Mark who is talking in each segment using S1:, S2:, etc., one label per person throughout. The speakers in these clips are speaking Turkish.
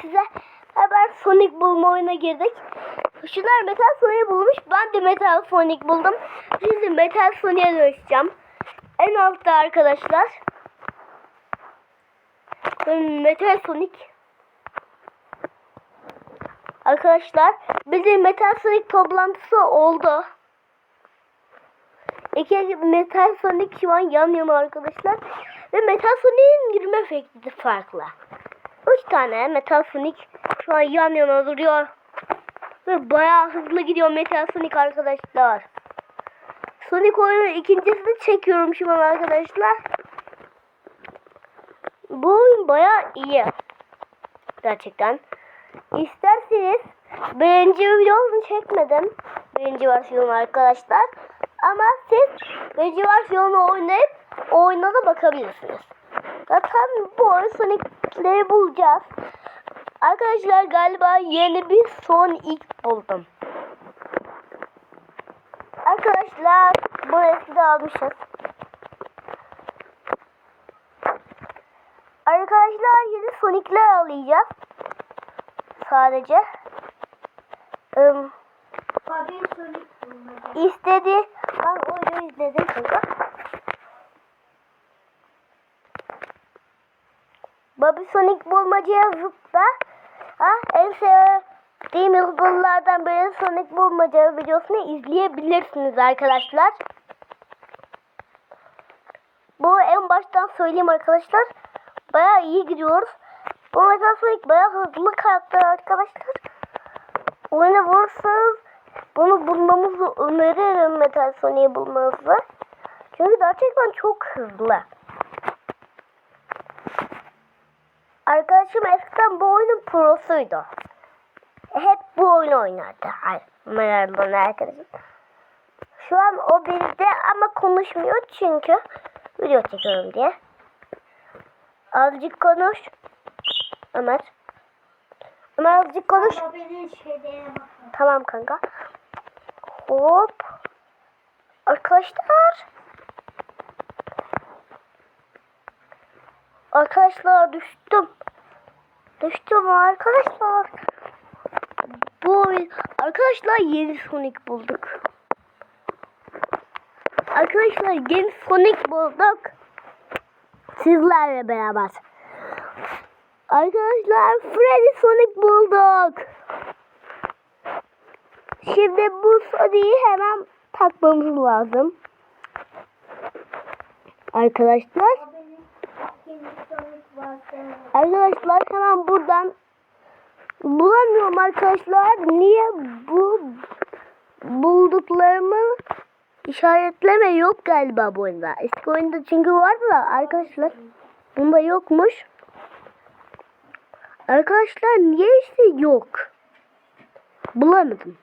S1: size hemen Sonic bulma oyuna girdik. Şunlar Metal Sonic bulmuş. Ben de Metal Sonic buldum. Şimdi Metal Sonic'e dönüşeceğim. En altta arkadaşlar. Hmm, Metal Sonic. Arkadaşlar bizim Metal Sonic toplantısı oldu. İki Metal Sonic şu an yan yana arkadaşlar. Ve Metal Sonic'in girme de farklı. Üç tane Metal Sonic şu an yan yana duruyor. Ve bayağı hızlı gidiyor Metal Sonic arkadaşlar. Sonic oyunu ikincisini çekiyorum şu an arkadaşlar. Bu oyun bayağı iyi. Gerçekten. İsterseniz birinci videosunu çekmedim. Birinci versiyonu arkadaşlar. Ama siz birinci versiyonu oynayıp oyuna da bakabilirsiniz. Zaten bu oyun Sonic'leri bulacağız. Arkadaşlar galiba yeni bir Sonic buldum. Arkadaşlar burası da almışız. Arkadaşlar yeni Sonic'ler alacağız. Sadece.
S2: Bulmaca.
S1: istedi. Ben oyunu izledim çünkü. Bobby Sonic bulmaca yazıp da ha, en sevdiğim YouTuber'lardan biri Sonic bulmaca videosunu izleyebilirsiniz arkadaşlar. Bu en baştan söyleyeyim arkadaşlar. Bayağı iyi gidiyoruz. Bu Metal Sonic bayağı hızlı karakter arkadaşlar. Oyunu bulursanız bunu bulmamızı öneririm Metal Sonic'i bulmanızı. Çünkü gerçekten çok hızlı. Arkadaşım eskiden bu oyunun prosuydu. Hep bu oyunu oynardı. Merhaba arkadaşım. Şu an o bizde ama konuşmuyor çünkü video çekiyorum diye. Azıcık konuş. Ömer. Ömer azıcık konuş. Tamam kanka. Hop. Arkadaşlar. Arkadaşlar düştüm. Düştüm arkadaşlar. Bu arkadaşlar yeni Sonic bulduk. Arkadaşlar yeni Sonic bulduk. Sizlerle beraber. Arkadaşlar Freddy Sonic bulduk. Şimdi bu Sonic'i hemen takmamız lazım. Arkadaşlar.
S2: Babi'nin yeni Sonic vardı.
S1: Arkadaşlar hemen buradan bulamıyorum arkadaşlar. Niye bu bulduklarımı işaretleme yok galiba bu oyunda. Eski oyunda çünkü vardı da arkadaşlar. Bunda yokmuş. Arkadaşlar niye işte yok? Bulamadım.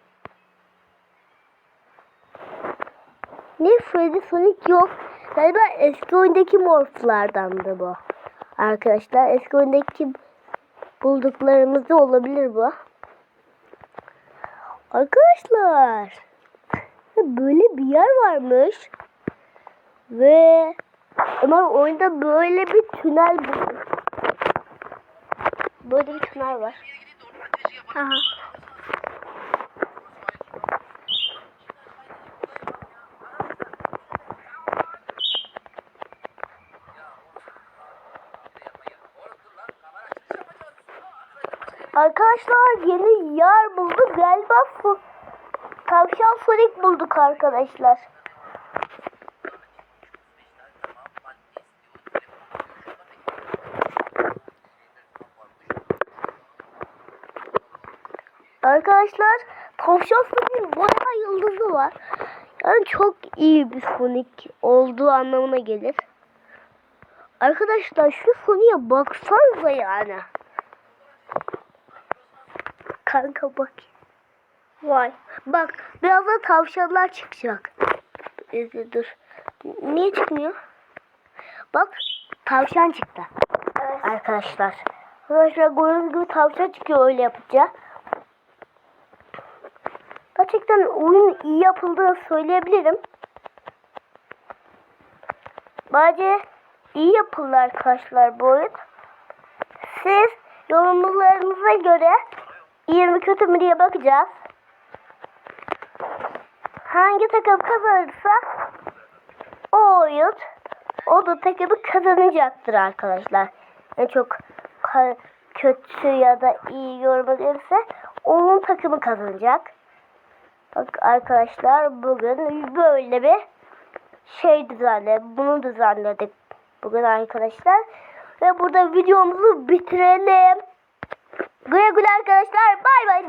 S1: Ne Freddy Sonic yok. Galiba eski oyundaki morflardandı bu. Arkadaşlar eski oyundaki bulduklarımız da olabilir bu. Arkadaşlar böyle bir yer varmış. Ve Ömer oyunda böyle bir tünel buldum. Böyle bir tünel var. Aha. Arkadaşlar yeni yer bulduk. Galiba tavşan Sonic bulduk arkadaşlar. Arkadaşlar tavşan Sonic'in bayağı yıldızı var. Yani çok iyi bir Sonic olduğu anlamına gelir. Arkadaşlar şu Sonic'e baksanıza yani. Kanka bak. Vay. Bak birazdan tavşanlar çıkacak. Ee, dur. Niye çıkmıyor? Bak tavşan çıktı.
S2: Evet.
S1: Arkadaşlar. Arkadaşlar gördüğünüz gibi tavşan çıkıyor öyle yapınca. Gerçekten oyun iyi yapıldığını söyleyebilirim. Bence iyi yapıldı arkadaşlar bu oyun. Siz Yorumlarınıza göre iyi mi kötü mü diye bakacağız. Hangi takım kazanırsa o oyun o da takımı kazanacaktır arkadaşlar. En çok kötü ya da iyi yorum onun takımı kazanacak. Bak arkadaşlar bugün böyle bir şey düzenledik. Bunu düzenledik bugün arkadaşlar. Ve burada videomuzu bitirelim. Güle güle arkadaşlar. Bay bay.